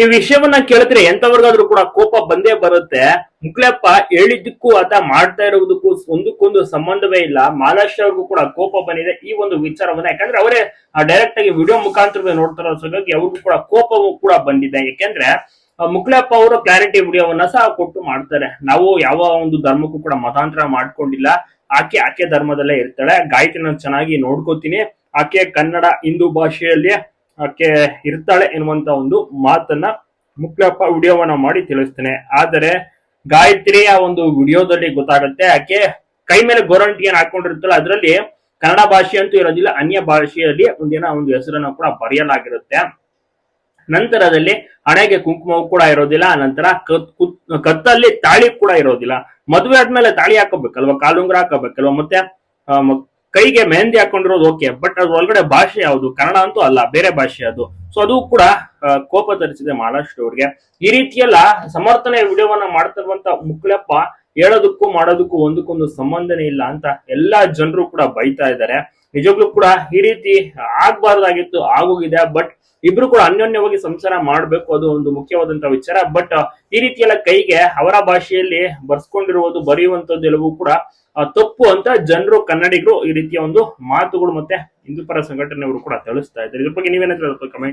ಈ ವಿಷಯವನ್ನ ಕೇಳಿದ್ರೆ ಎಂತವರ್ಗಾದ್ರೂ ಕೂಡ ಕೋಪ ಬಂದೇ ಬರುತ್ತೆ. ಮುಕ್ಲಪ್ಪ ಹೇಳಿದ್ದಕ್ಕೂ ಆತ ಮಾಡ್ತಾ ಇರೋದಕ್ಕೂ ಒಂದಕ್ಕೊಂದು ಸಂಬಂಧವೇ ಇಲ್ಲ. ಮಹಾರಾಷ್ಟ್ರವರೆಗೂ ಕೂಡ ಕೋಪ ಬಂದಿದೆ. ಈ ಒಂದು ವಿಚಾರವನ್ನ ಯಾಕಂದ್ರೆ ಅವರೇ ಡೈರೆಕ್ಟ್ ಆಗಿ ವಿಡಿಯೋ ಮುಖಾಂತರ ನೋಡ್ತಾರೋ ಹಾಗಾಗಿ ಅವ್ರಿಗೂ ಕೂಡ ಕೋಪವೂ ಕೂಡ ಬಂದಿದೆ. ಯಾಕೆಂದ್ರೆ ಮುಕ್ಲಪ್ಪ ಅವರು ಕ್ಲಾರಿಟಿ ವಿಡಿಯೋವನ್ನ ಸಹ ಕೊಟ್ಟು ಮಾಡ್ತಾರೆ. ನಾವು ಯಾವ ಒಂದು ಧರ್ಮಕ್ಕೂ ಕೂಡ ಮತಾಂತರ ಮಾಡ್ಕೊಂಡಿಲ್ಲ. ಆಕೆ ಆಕೆ ಧರ್ಮದಲ್ಲೇ ಇರ್ತಾಳೆ. ಗಾಯತ್ರಿನ ಚೆನ್ನಾಗಿ ನೋಡ್ಕೋತೀನಿ. ಆಕೆ ಕನ್ನಡ, ಹಿಂದೂ ಭಾಷೆಯಲ್ಲಿ ಆಕೆ ಇರ್ತಾಳೆ ಎನ್ನುವಂತ ಒಂದು ಮಾತನ್ನ ಮುಕ್ಲಪ್ಪ ವಿಡಿಯೋವನ್ನ ಮಾಡಿ ತಿಳಿಸ್ತೇನೆ. ಆದರೆ ಗಾಯತ್ರಿ ಒಂದು ವಿಡಿಯೋದಲ್ಲಿ ಗೊತ್ತಾಗುತ್ತೆ, ಆಕೆ ಕೈ ಮೇಲೆ ಗೋರಂಟಿ ಏನ್ ಹಾಕೊಂಡಿರ್ತಾಳೆ ಅದರಲ್ಲಿ ಕನ್ನಡ ಭಾಷೆ ಅಂತೂ ಇರೋದಿಲ್ಲ, ಅನ್ಯ ಭಾಷೆಯಲ್ಲಿ ಒಂದಿನ ಒಂದು ಹೆಸರನ್ನ ಕೂಡ ಬರೆಯಲಾಗಿರುತ್ತೆ. ನಂತರದಲ್ಲಿ ಹಣೆಗೆ ಕುಂಕುಮವು ಕೂಡ ಇರೋದಿಲ್ಲ, ನಂತರ ಕತ್- ಕುತ್- ಕತ್ತಲ್ಲಿ ತಾಳಿ ಕೂಡ ಇರೋದಿಲ್ಲ. ಮದುವೆ ಆದ್ಮೇಲೆ ತಾಳಿ ಹಾಕೋಬೇಕಲ್ವಾ, ಕಾಲುಂಗ್ರ ಹಾಕೋಬೇಕಲ್ವಾ, ಮತ್ತೆ ಕೈಗೆ ಮೆಹಂದಿ ಹಾಕೊಂಡಿರೋದು ಓಕೆ ಬಟ್ ಅದು ಒಳಗಡೆ ಭಾಷೆ ಯಾವುದು? ಕನ್ನಡ ಅಂತೂ ಅಲ್ಲ, ಬೇರೆ ಭಾಷೆ ಅದು. ಸೊ ಅದು ಕೂಡ ಕೋಪ ತರಿಸಿದೆ ಮಹಾರಾಷ್ಟ್ರ ಅವ್ರಿಗೆ. ಈ ರೀತಿಯೆಲ್ಲ ಸಮರ್ಥನೆ ವಿಡಿಯೋವನ್ನ ಮಾಡ್ತಿರುವಂತ ಮುಕ್ಳಪ್ಪ ಹೇಳೋದಕ್ಕೂ ಮಾಡೋದಕ್ಕೂ ಒಂದಕ್ಕೊಂದು ಸಂಬಂಧನೇ ಇಲ್ಲ ಅಂತ ಎಲ್ಲಾ ಜನರು ಕೂಡ ಬೈತಾ ಇದ್ದಾರೆ. ನಿಜವಾಗ್ಲೂ ಕೂಡ ಈ ರೀತಿ ಆಗ್ಬಾರ್ದಾಗಿತ್ತು, ಆಗೋಗಿದೆ. ಬಟ್ ಇಬ್ರು ಕೂಡ ಅನ್ಯೋನ್ಯವಾಗಿ ಸಂಸಾರ ಮಾಡ್ಬೇಕು, ಅದು ಒಂದು ಮುಖ್ಯವಾದಂತಹ ವಿಚಾರ. ಬಟ್ ಈ ರೀತಿಯೆಲ್ಲ ಕೈಗೆ ಅವರ ಭಾಷೆಯಲ್ಲಿ ಬರ್ಸ್ಕೊಂಡಿರುವುದು ಬರೆಯುವಂತದ್ದು ಎಲ್ಲವೂ ಕೂಡ ತಪ್ಪು ಅಂತ ಜನರು, ಕನ್ನಡಿಗರು ಈ ರೀತಿಯ ಒಂದು ಮಾತುಗಳು ಮತ್ತೆ ಹಿಂದೂ ಪರ ಸಂಘಟನೆಯವರು ಕೂಡ ತಿಳಿಸ್ತಾ ಇದ್ದಾರೆ. ಇದ್ರ ಬಗ್ಗೆ ನೀವೇನಾದ್ರೂ ಕಮೆಂಟ್